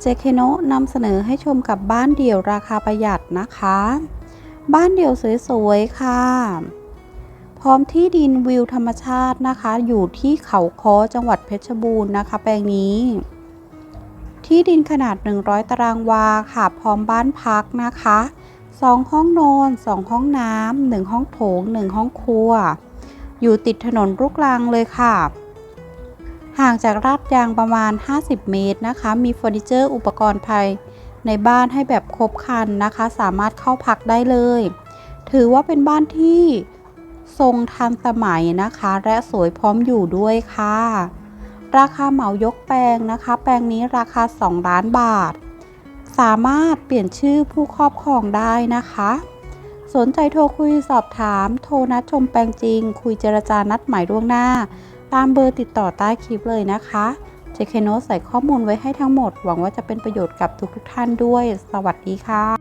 เจเคโนะนำเสนอให้ชมกับบ้านเดี่ยวราคาประหยัดนะคะ บ้านเดี่ยวสวยๆค่ะ พร้อมที่ดินวิวธรรมชาตินะคะ อยู่ที่เขาค้อจังหวัดเพชรบูรณ์นะคะ แปลงนี้ ที่ดินขนาด 100 ตารางวาค่ะ พร้อมบ้านพักนะคะ 2 ห้องนอน 2 ห้องน้ำ1ห้องโถง 1 ห้องครัว อยู่ติดถนนลูกรังเลยค่ะ ห่างจากลาดยางประมาณ 50 เมตรนะคะ มีเฟอร์นิเจอร์อุปกรณ์ภายในบ้านให้แบบครบครันนะคะ สามารถเข้าพักได้เลย ถือว่าเป็นบ้านที่ทรงทันสมัยนะคะ และสวยพร้อมอยู่ด้วยค่ะ ราคาเหมายกแปลงนะคะ แปลงนี้ราคา 2 ล้านบาท สามารถเปลี่ยนชื่อผู้ครอบครองได้นะคะ สนใจโทรคุยสอบถาม โทรนัดชมแปลงจริง คุยเจรจานัดหมายล่วงหน้า ตามเบอร์ติดต่อใต้คลิปเลยนะคะ เจเคโนใส่ข้อมูลไว้ให้ทั้งหมด หวังว่าจะเป็นประโยชน์กับทุกทุกท่านด้วย สวัสดีค่ะ